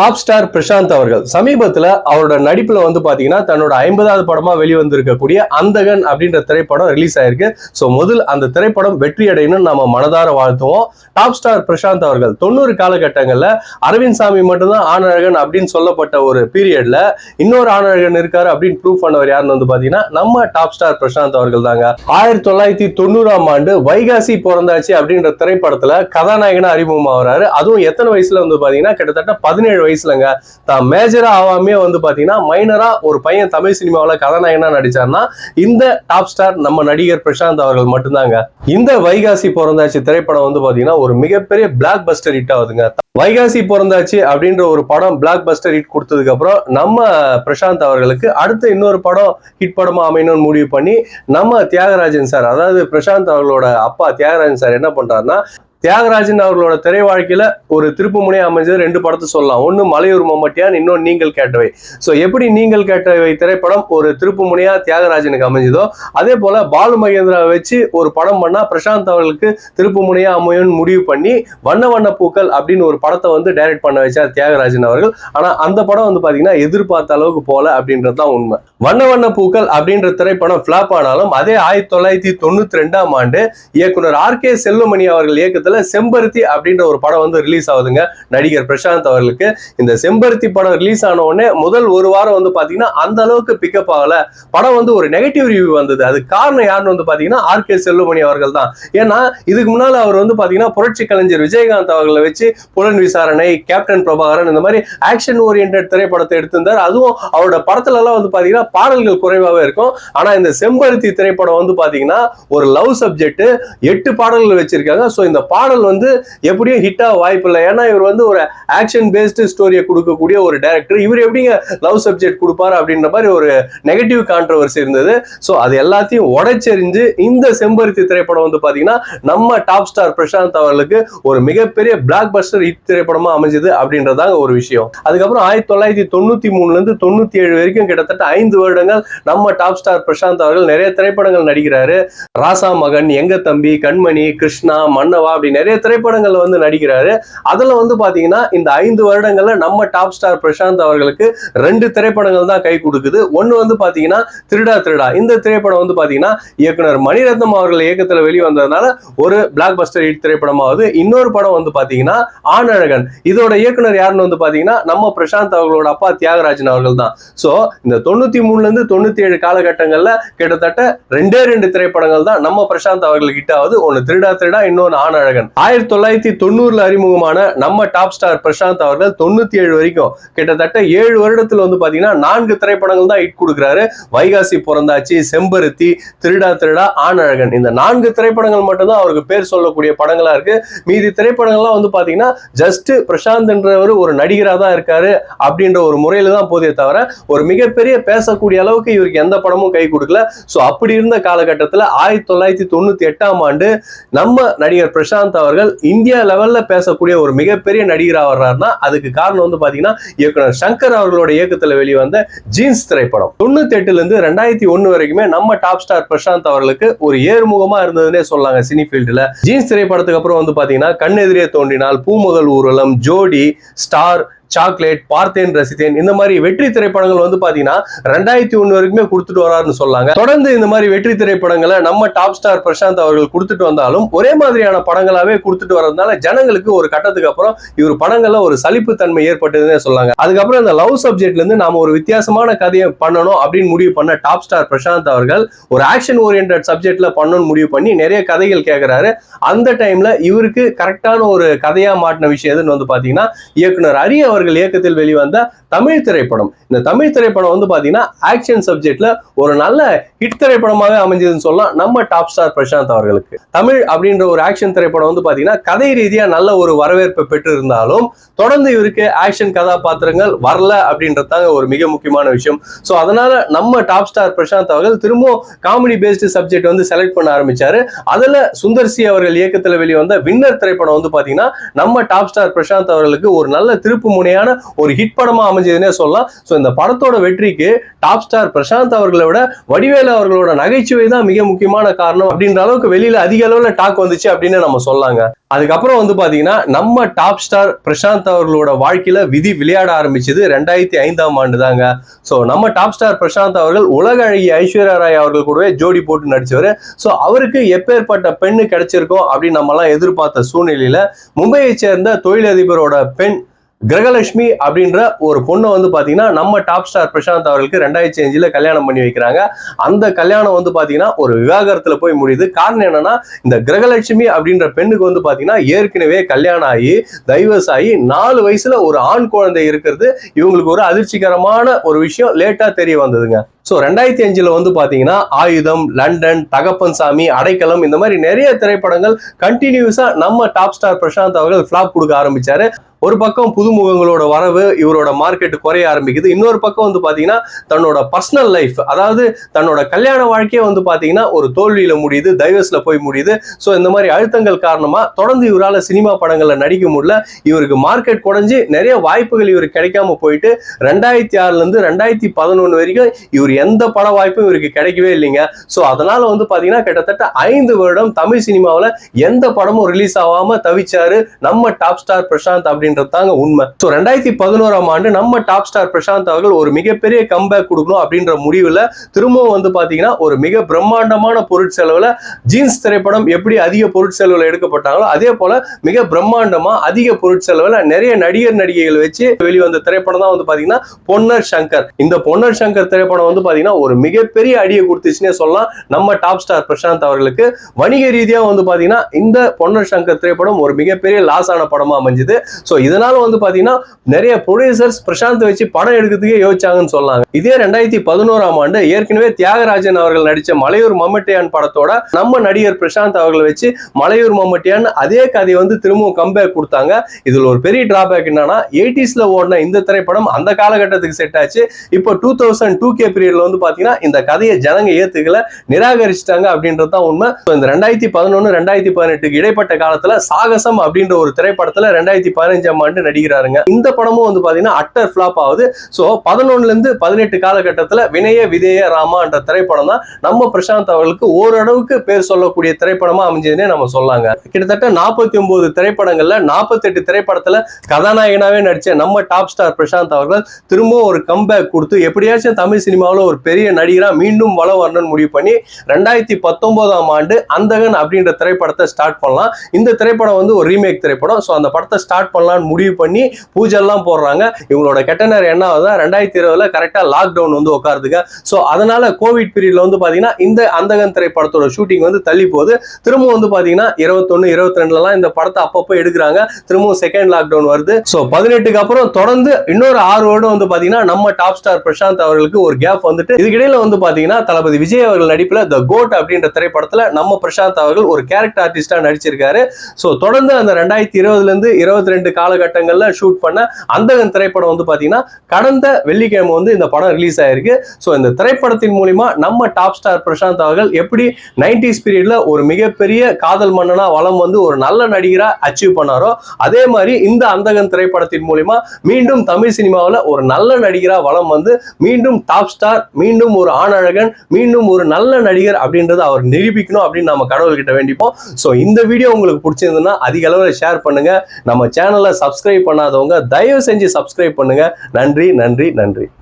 Top star Prashanth அவர்கள். சமீபத்தில் அவரோட நடிப்புல வந்து பார்த்தீங்கன்னா தன்னோட ஐம்பதாவது படமா வெளிவந்திருக்கக்கூடிய அந்தகன் அப்படின்ற திரைப்படம் ரிலீஸ் ஆயிருக்கு. ஸோ முதல் அந்த திரைப்படம் வெற்றி அடையணும்னு நம்ம மனதார வாழ்த்துவோம். டாப் ஸ்டார் பிரசாந்த் அவர்கள் தொண்ணூறு காலகட்டங்களில் அரவிந்த் சாமி மட்டும்தான் ஆனழகன் அப்படின்னு சொல்லப்பட்ட ஒரு பீரியட்ல இன்னொரு ஆனழகன் இருக்காரு அப்படின்னு ப்ரூவ் பண்ணவர் யாருன்னு வந்து பாத்தீங்கன்னா நம்ம டாப் ஸ்டார் பிரசாந்த் அவர்கள் தாங்க. ஆயிரத்தி தொள்ளாயிரத்தி தொண்ணூறாம் ஆண்டு வைகாசி பிறந்தாச்சு அப்படின்ற திரைப்படத்தில் கதாநாயகனாக அறிமுகமாகிறாரு. அதுவும் எத்தனை வயசுல வந்து பார்த்தீங்கன்னா கிட்டத்தட்ட பதினேழு வயசுலங்க. தான் மேஜரா ஆகாமே வந்து பாத்தீங்கன்னா மைனரா ஒரு பையன் தமிழ் சினிமாவில் கதாநாயகனா நடிச்சார்னா இந்த டாப் ஸ்டார் நம்ம நடிகர் பிரசாந்த் அவர்கள் மட்டும்தாங்க. இந்த வைகாசி பிறந்தாச்சு திரைப்படம் வந்து பாத்தீங்கன்னா ஒரு மிகப்பெரிய பிளாக் பஸ்டர் ஹிட் ஆகுதுங்க. வைகாசி பிறந்தாச்சு அப்படின்ற ஒரு படம் பிளாக் பஸ்டர் ஹிட் கொடுத்ததுக்கு அப்புறம் நம்ம பிரசாந்த் அவர்களுக்கு அடுத்த இன்னொரு படம் ஹிட் படமா அமையணும்னு முடிவு பண்ணி நம்ம தியாகராஜன் சார் அதாவது பிரசாந்த் அவர்களோட அப்பா தியாகராஜன் சார் என்ன பண்றாருன்னா தியாகராஜன் அவர்களோட திரை வாழ்க்கையில ஒரு திருப்புமுனையாக அமைஞ்சது ரெண்டு படத்தை சொல்லலாம். ஒன்று மலையூர் மம்மட்டியான் இன்னொன்று நீங்கள் கேட்டவை. ஸோ எப்படி நீங்கள் கேட்டவை திரைப்படம் ஒரு திருப்பு முனையா தியாகராஜனுக்கு அமைஞ்சதோ அதே போல பாலு மகேந்திராவை வச்சு ஒரு படம் பண்ணா பிரசாந்த் அவர்களுக்கு திருப்பு முனையா அமையும்னு முடிவு பண்ணி வண்ண வண்ண பூக்கள் அப்படின்னு ஒரு படத்தை வந்து டைரக்ட் பண்ண வச்சார் தியாகராஜன் அவர்கள். ஆனா அந்த படம் வந்து பாத்தீங்கன்னா எதிர்பார்த்த அளவுக்கு போல அப்படின்றது தான் உண்மை. வண்ண வண்ண பூக்கள் அப்படின்ற திரைப்படம் ஃபிளாப் ஆனாலும் அதே ஆயிரத்தி தொள்ளாயிரத்தி தொண்ணூத்தி ரெண்டாம் ஆண்டு இயக்குனர் ஆர் கே செல்லுமணி அவர்கள் இயக்கத்தில் செம்பருத்தி அப்படின்ற ஒரு படம் வந்து ரிலீஸ் ஆகுதுங்க. நடிகர் பிரசாந்த் அவர்களுக்கு. இந்த செம்பருத்தி படம் ரிலீஸ் ஆன உடனே முதல் ஒரு வாரம் வந்து பாத்தீங்கன்னா அந்த அளவுக்கு பிக்கப் ஆகல. படம் வந்து ஒரு நெகட்டிவ் ரிவ்யூ வந்தது. அது காரணம் யாருன்னு வந்து பாத்தீங்கன்னா ஆர் கே செல்வமணி அவர்கள் தான். ஏன்னா இதுக்கு முன்னால அவர் வந்து பாத்தீங்கன்னா புரட்சி கலைஞர் விஜயகாந்த் அவர்களை வச்சு புலன் விசாரணை கேப்டன் பிரபாகரன் இந்த மாதிரி ஆக்ஷன் ஓரியன்ட் திரைப்படத்தை எடுத்திருந்தார். அதுவும் அவரோட படத்துல எல்லாம் வந்து பாத்தீங்கன்னா பாடல்கள் குறைவாகவே இருக்கும். ஆனா இந்த செம்பருத்தி திரைப்படம் வந்து பாத்தீங்கன்னா ஒரு லவ் சப்ஜெக்ட் எட்டு பாடல்கள் வச்சிருக்காங்க. ஸோ இந்த பாடல் பாடல் வந்து எப்படியும் ஹிட் ஆக வாய்ப்பு இல்லை. ஏன்னா இவர் வந்து ஒரு ஆக்ஷன் பேஸ்டு ஸ்டோரியை கொடுக்கக்கூடிய ஒரு டைரக்டர் இவர் எப்படிங்க லவ் சப்ஜெக்ட் கொடுப்பாரு அப்படின்ற மாதிரி ஒரு நெகட்டிவ் கான்ட்ரவர்சி இருந்தது. ஸோ அது எல்லாத்தையும் உடைச்செறிஞ்சு இந்த செம்பருத்தி திரைப்படம் வந்து பார்த்தீங்கன்னா நம்ம டாப் ஸ்டார் பிரசாந்த் அவர்களுக்கு ஒரு மிகப்பெரிய பிளாக் பஸ்டர் ஹிட் திரைப்படமா அமைஞ்சது அப்படின்றதாங்க ஒரு விஷயம். அதுக்கப்புறம் ஆயிரத்தி தொள்ளாயிரத்தி தொண்ணூத்தி மூணுல இருந்து ஏழு வரைக்கும் கிட்டத்தட்ட ஐந்து வருடங்கள் நம்ம டாப் ஸ்டார் பிரசாந்த் அவர்கள் நிறைய திரைப்படங்கள் நடிக்கிறாரு. ராசா மகன் எங்க தம்பி கண்மணி கிருஷ்ணா மன்னவா அப்படி நிறைய திரைப்படங்கள்ல வந்து நடிக்கிறாரு. அதுல வந்து பாத்தீங்கன்னா இந்த ஐந்து வருடங்கள்ல நம்ம டாப் ஸ்டார் பிரசாந்த் அவர்களுக்கு ரெண்டு திரைப்படங்கள் தான் கை கொடுக்குது. ஒன்னு வந்து பாத்தீங்கன்னா திருடா திருடா. இந்த திரைப்படம் வந்து பாத்தீங்கன்னா இயக்குனர் மணிரத்னம் அவர்கள் இயக்கத்துல வெளிவந்ததுனால ஒரு பிளாக் பஸ்டர் ஹிட் திரைப்படமாவது. இன்னொரு படம் வந்து பாத்தீங்கன்னா ஆனழகன் இதோட இயக்குனர் யாருன்னு வந்து பாத்தீங்கன்னா நம்ம பிரசாந்த் அவர்களோட அப்பா தியாகராஜன் அவர்கள் தான். சோ இந்த தொண்ணூத்தி மூணுல இருந்து தொண்ணூத்தி ஏழு காலகட்டங்கள்ல கிட்டத்தட்ட ரெண்டே ரெண்டு திரைப்படங்கள் தான் நம்ம பிரசாந்த் அவர்கள் கிட்ட ஆகுது. ஒன்னு திருடா திருடா இன்னொன்னு ஆணழகன் ஆயிரத்தி தொள்ளாயிரத்தி தொண்ணூறுல அறிமுகமான நம்ம டாப் ஸ்டார் பிரசாந்த் அவர்கள் தொண்ணூத்தி ஏழு வரைக்கும் கிட்டத்தட்ட ஏழு வருடத்துல வந்து பாத்தீங்கன்னா நான்கு திரைப்படங்கள் தான் இட் கொடுக்குறாரு. வைகாசி பிறந்தாச்சு செம்பருத்தி திருடா திருடா ஆனழகன் இந்த நான்கு திரைப்படங்கள் மட்டும்தான் அவருக்கு பேர் சொல்லக்கூடிய படங்களா இருக்கு. மீதி திரைப்படங்கள்லாம் வந்து பாத்தீங்கன்னா ஜஸ்ட் பிரசாந்த்ன்றவர் ஒரு நடிகரா தான் இருக்காரு அப்படின்ற ஒரு முறையில தான் போதே தவிர ஒரு மிகப்பெரிய பேசக்கூடிய அளவுக்கு இவருக்கு எந்த படமும் கை கொடுக்கல. ஸோ அப்படி இருந்த காலகட்டத்தில் ஆயிரத்தி தொள்ளாயிரத்தி தொண்ணூத்தி எட்டாம் ஆண்டு நம்ம நடிகர் பிரசாந்த் அவர்கள் இந்தியா லெவல்ல பேசக்கூடிய ஒரு மிகப்பெரிய நடிகராக வர்றாருன்னா அதுக்கு காரணம் வந்து பாத்தீங்கன்னா இயக்குனர் சங்கர் அவர்களோட இயக்கத்துல வெளிவந்த ஜீன்ஸ் திரைப்படம். தொண்ணூத்தி எட்டுல இருந்து ரெண்டாயிரத்தி ஒன்னு வரைக்குமே நம்ம டாப் ஸ்டார் பிரசாந்த் அவர்களுக்கு ஒரு ஏறுமுகமா இருந்ததுன்னே சொல்லாங்க சினி ஃபீல்டுல ஜீன்ஸ் திரைப்படத்துக்கு அப்புறம் வந்து பாத்தீங்கன்னா கண்ணெதிரே தோன்றினால் பூமுகல் ஊர்வலம் ஜோடி ஸ்டார் சாக்லேட் பார்த்தேன் ரசித்தேன் இந்த மாதிரி வெற்றி திரைப்படங்கள் வந்து பாத்தீங்கன்னா ரெண்டாயிரத்தி ஒண்ணு வரைக்குமே கொடுத்துட்டு வராருன்னு சொல்லாங்க. தொடர்ந்து இந்த மாதிரி வெற்றி திரைப்படங்களை நம்ம டாப் ஸ்டார் பிரசாந்த் அவர்கள் கொடுத்துட்டு வந்தாலும் ஒரே மாதிரியான படங்களாவே கொடுத்துட்டு வரதுனால ஜனங்களுக்கு ஒரு கட்டத்துக்கு அப்புறம் இவர் படங்கள்ல ஒரு சலிப்பு தன்மை ஏற்பட்டதுன்னே சொல்லாங்க. அதுக்கப்புறம் இந்த லவ் சப்ஜெக்ட்ல இருந்து நாம ஒரு வித்தியாசமான கதையை பண்ணணும் அப்படின்னு முடிவு பண்ண டாப் ஸ்டார் பிரசாந்த் அவர்கள் ஒரு ஆக்ஷன் ஓரியன்ட் சப்ஜெக்ட்ல பண்ணணும்னு முடிவு பண்ணி நிறைய கதைகள் கேட்கிறாரு அந்த டைம்ல இவருக்கு கரெக்டான ஒரு கதையா மாட்டின விஷயம் எதுன்னு வந்து பாத்தீங்கன்னா இயக்குனர் ஹரி அவர்கள் இயக்கத்தில் வெளிவந்த தமிழ் திரைப்படம். இந்த தமிழ் திரைப்படம் வந்து பார்த்தீங்கன்னா ஆக்ஷன் சப்ஜெக்ட்ல ஒரு நல்ல ஹிட் திரைப்படமாக அமைஞ்சதுன்னு சொல்லலாம். நம்ம டாப் ஸ்டார் பிரசாந்த் அவர்களுக்கு. தமிழ் அப்படின்ற ஒரு ஆக்ஷன் திரைப்படம் வந்து பார்த்தீங்கன்னா கதை ரீதியா நல்ல ஒரு வரவேற்பை பெற்று இருந்தாலும் தொடர்ந்து இவருக்கு ஆக்ஷன் கதாபாத்திரங்கள் வரல அப்படின்றதாங்க ஒரு மிக முக்கியமான விஷயம். ஸோ அதனால நம்ம டாப் ஸ்டார் பிரசாந்த் அவர்கள் திரும்பவும் காமெடி பேஸ்டு சப்ஜெக்ட் வந்து செலக்ட் பண்ண ஆரம்பிச்சாரு. அதுல சுந்தர் சி அவர்கள் இயக்கத்தில் வெளிவந்த வின்னர் திரைப்படம் வந்து பார்த்தீங்கன்னா நம்ம டாப் ஸ்டார் பிரசாந்த் அவர்களுக்கு ஒரு நல்ல திருப்பு முனை அருமையான ஒரு ஹிட் படமா அமைஞ்சதுன்னே சொல்லலாம். ஸோ இந்த படத்தோட வெற்றிக்கு டாப் ஸ்டார் பிரசாந்த் அவர்களை விட வடிவேலு அவர்களோட நகைச்சுவை தான் மிக முக்கியமான காரணம். அப்படின்ற அளவுக்கு வெளியில அதிக அளவில் டாக் வந்துச்சு அப்படின்னு நம்ம சொல்லாங்க. அதுக்கப்புறம் வந்து பாத்தீங்கன்னா நம்ம டாப் ஸ்டார் பிரசாந்த் அவர்களோட வாழ்க்கையில விதி விளையாட ஆரம்பிச்சது ரெண்டாயிரத்தி ஐந்தாம் ஆண்டு தாங்க ஸோ நம்ம டாப் ஸ்டார் பிரசாந்த் அவர்கள் உலக அழகி ஐஸ்வர்யா ராய் அவர்கள் கூடவே ஜோடி போட்டு நடிச்சவர். ஸோ அவருக்கு எப்பேற்பட்ட பெண்ணு கிடைச்சிருக்கோம் அப்படின்னு நம்மலாம் எதிர்பார்த்த சூழ்நிலையில மும்பையை சேர்ந்த தொழிலதிபரோட பெண் கிரகலட்சுமி அப்படின்ற ஒரு பொண்ணை வந்து பாத்தீங்கன்னா நம்ம டாப் ஸ்டார் பிரசாந்த் அவர்களுக்கு ரெண்டாயிரத்தி அஞ்சுல கல்யாணம் பண்ணி வைக்கிறாங்க. அந்த கல்யாணம் வந்து பாத்தீங்கன்னா ஒரு விவாகரத்துல போய் முடியுது. காரணம் என்னன்னா இந்த கிரகலட்சுமி அப்படின்ற பெண்ணுக்கு வந்து பாத்தீங்கன்னா ஏற்கனவே கல்யாணம் ஆகி டைவர்ஸ் ஆகி நாலு வயசுல ஒரு ஆண் குழந்தை இருக்கிறது. இவங்களுக்கு ஒரு அதிர்ச்சிகரமான ஒரு விஷயம் லேட்டா தெரிய வந்ததுங்க. ஸோ ரெண்டாயிரத்தி அஞ்சில் வந்து பார்த்தீங்கன்னா ஆயுதம் லண்டன் தகப்பன் சாமி அடைக்கலம் இந்த மாதிரி நிறைய திரைப்படங்கள் கண்டினியூஸாக நம்ம டாப் ஸ்டார் பிரசாந்த் அவர்கள் ஃபிளாப் கொடுக்க ஆரம்பிச்சாரு. ஒரு பக்கம் புதுமுகங்களோட வரவு இவரோட மார்க்கெட் குறைய ஆரம்பிக்குது. இன்னொரு பக்கம் வந்து பார்த்தீங்கன்னா தன்னோட பர்சனல் லைஃப் அதாவது தன்னோட கல்யாண வாழ்க்கையே வந்து பார்த்தீங்கன்னா ஒரு தோல்வியில் முடியுது டைவர்ஸ்ல போய் முடியுது. ஸோ இந்த மாதிரி அழுத்தங்கள் காரணமாக தொடர்ந்து இவரால் சினிமா படங்களில் நடிக்க முடியல. இவருக்கு மார்க்கெட் குறைஞ்சி நிறைய வாய்ப்புகள் இவருக்கு கிடைக்காம போயிட்டு ரெண்டாயிரத்தி ஆறுலேருந்து ரெண்டாயிரத்தி பதினொன்று வரைக்கும் இவர் எந்த பட வாய்ப்பும் இவருக்கு கிடைக்கவே இல்லைங்க. ஸோ அதனால வந்து பாத்தீங்கன்னா கிட்டத்தட்ட ஐந்து வருடம் தமிழ் சினிமாவில் எந்த படமும் ரிலீஸ் ஆகாம தவிச்சாரு நம்ம டாப் ஸ்டார் பிரசாந்த் அப்படின்றது தாங்க உண்மை. ஸோ ரெண்டாயிரத்தி பதினோராம் ஆண்டு நம்ம டாப் ஸ்டார் பிரசாந்த் அவர்கள் ஒரு மிகப்பெரிய கம்பேக் கொடுக்கணும் அப்படின்ற முடிவில் திரும்பவும் வந்து பாத்தீங்கன்னா ஒரு மிக பிரம்மாண்டமான பொருட்செலவுல ஜீன்ஸ் திரைப்படம் எப்படி அதிக பொருட்செலவில் எடுக்கப்பட்டாங்களோ அதே போல மிக பிரம்மாண்டமா அதிக பொருட்செலவில் நிறைய நடிகர் நடிகைகள் வச்சு வெளிவந்த திரைப்படம் தான் வந்து பாத்தீங்கன்னா பொன்னர் சங்கர். இந்த பொன்னர் சங்கர் திரைப்படம் வந்து பாத்தீங்கன்னா ஒரு மிகப்பெரிய அடியை கொடுத்துச்சுன்னே சொல்லலாம். நம்ம டாப் ஸ்டார் பிரசாந்த் அவர்களுக்கு வணிக ரீதியா வந்து பாத்தீங்கன்னா இந்த பொன்னர் சங்கர் திரைப்படம் ஒரு மிகப்பெரிய லாஸ் ஆன படமா அமைஞ்சது. ஸோ இதனால வந்து பாத்தீங்கன்னா நிறைய ப்ரொடியூசர்ஸ் பிரசாந்த் வச்சு படம் எடுக்கிறதுக்கே யோசிச்சாங்கன்னு சொல்லாங்க. இதே ரெண்டாயிரத்தி பதினோராம் ஆண்டு ஏற்கனவே தியாகராஜன் அவர்கள் நடிச்ச மலையூர் மம்மட்டியான் படத்தோட நம்ம நடிகர் பிரசாந்த் அவர்களை வச்சு மலையூர் மம்மட்டியான் அதே கதையை வந்து திரும்பவும் கம்பேக் கொடுத்தாங்க. இதுல ஒரு பெரிய டிராபேக் என்னன்னா எயிட்டிஸ்ல ஓடின இந்த திரைப்படம் அந்த காலகட்டத்துக்கு செட் ஆச்சு. இப்போ டூ தௌசண்ட் டூ கே பீரியட்ல வந்து பாத்தீங்கன்னா இந்த கதையை ஜனங்க ஏத்துக்கல நிராகரிச்சிட்டாங்க அப்படின்றது தான் உண்மை. இந்த ரெண்டாயிரத்தி பதினொன்னு ரெண்டாயிரத்தி பதினெட்டுக்கு இடைப்பட்ட காலத்துல சாகசம் அப்படின்ற ஒரு திரைப்படத்துல ரெண்டாயிரத்தி பதினஞ்சாம் ஆண்டு நடிக்கிறாருங்க. இந்த படமும் வந்து பாத்தீங்கன்னா அட்டர் ஃபிளாப் ஆகுது. ஸோ பதினொன்னுல இருந்து பதினெட்டு காலகட்டத்துல வினய விதேய ராமான்ற திரைப்படம் தான் நம்ம பிரசாந்த் அவர்களுக்கு ஓரளவுக்கு பேர் சொல்லக்கூடிய திரைப்படமா அமைஞ்சதுன்னே நம்ம சொல்லாங்க கிட்டத்தட்ட நாற்பத்தி ஒன்பது திரைப்படங்கள்ல நாற்பத்தெட்டு திரைப்படத்துல கதாநாயகனாவே நடிச்ச நம்ம டாப் ஸ்டார் பிரசாந்த் அவர்கள் திரும்பவும் ஒரு கம்பேக் கொடுத்து எப்படியாச்சும் தமிழ் சினிமாவில் ஒரு பெரிய நடிகரா மீண்டும் வளம் வரணும்னு முடிவு பண்ணி ரெண்டாயிரத்தி பத்தொன்பதாம் ஆண்டு அந்தகன் அப்படின்ற திரைப்படத்தை ஸ்டார்ட் பண்ணலாம். இந்த திரைப்படம் வந்து ஒரு ரீமேக் திரைப்படம். ஸோ அந்த படத்தை ஸ்டார்ட் பண்ணலாம்னு முடிவு பண்ணி பூஜெல்லாம் போடுறாங்க. இவங்களோட கெட்ட நேரம் என்ன ஆகுதா ரெண்டாயிரத்தி இருபதுல கரெக்டாக லாக்டவுன் வந்து உட்காருதுங்க ஸோ அதனால கோவிட் பீரியட்ல வந்து பாத்தீங்கன்னா இந்த அந்தகன் திரைப்படத்தோட ஷூட்டிங் வந்து தள்ளி போகுது. திரும்பவும் வந்து பாத்தீங்கன்னா இருபத்தொன்னு இருபத்தி ரெண்டுலலாம் இந்த படத்தை அப்பப்போ எடுக்கிறாங்க. திரும்பவும் செகண்ட் லாக்டவுன் வருது. ஸோ பதினெட்டுக்கு அப்புறம் தொடர்ந்து இன்னொரு ஆறு வருடம் வந்து பாத்தீங்கன்னா நம்ம டாப் ஸ்டார் பிரசாந்த் அவர்களுக்கு ஒரு கேப் வந்துட்டு இதுக்கிடையில வந்து பாத்தீங்கன்னா தளபதி விஜய் அவர்கள் நடிப்புல த கோட் அப்படின்ற திரைப்படத்துல நம்ம பிரசாந்த் அவர்கள் ஒரு கேரக்டர் ஆர்டிஸ்டா நடிச்சிருக்காரு. ஸோ தொடர்ந்து அந்த ரெண்டாயிரத்தி இருபதுல இருந்து இருபத்தி ரெண்டு காலகட்டங்கள்ல ஷூட் பண்ண அந்தகன் திரைப்படம் வந்து பாத்தீங்கன்னா கடந்த வெள்ளிக்கிழமை வந்து இந்த படம் ரிலீஸ் ஆயிருக்கு. ஸோ இந்த திரைப்படத்தின் மூலிமா நம்ம டாப் ஸ்டார் பிரசாந்த் அவர்கள் எப்படி நைன்டிஸ் பீரியட்ல ஒரு மிகப்பெரிய காதல் மன்னனா வளம் வந்து ஒரு நல்ல நடிகரா அச்சீவ் பண்ணாரோ அதே மாதிரி இந்த அந்தகன் திரைப்படத்தின் மூலிமா மீண்டும் தமிழ் சினிமாவில் ஒரு நல்ல நடிகரா வளம் வந்து மீண்டும் டாப் ஸ்டார் மீண்டும் ஒரு ஆணழகன் மீண்டும் ஒரு நல்ல நடிகர் அப்படின்றத அவர் நிரூபிக்கணும் அப்படின்னு நம்ம கடவுள்கிட்ட வேண்டிப்போம். ஸோ இந்த வீடியோ உங்களுக்கு பிடிச்சிருந்ததுன்னா அதிக அளவில் ஷேர் பண்ணுங்க. நம்ம சேனலை சப்ஸ்கிரைப் பண்ணாதவங்க தயவு செஞ்சு சப்ஸ்கிரைப் பண்ணுங்க. நன்றி நன்றி நன்றி.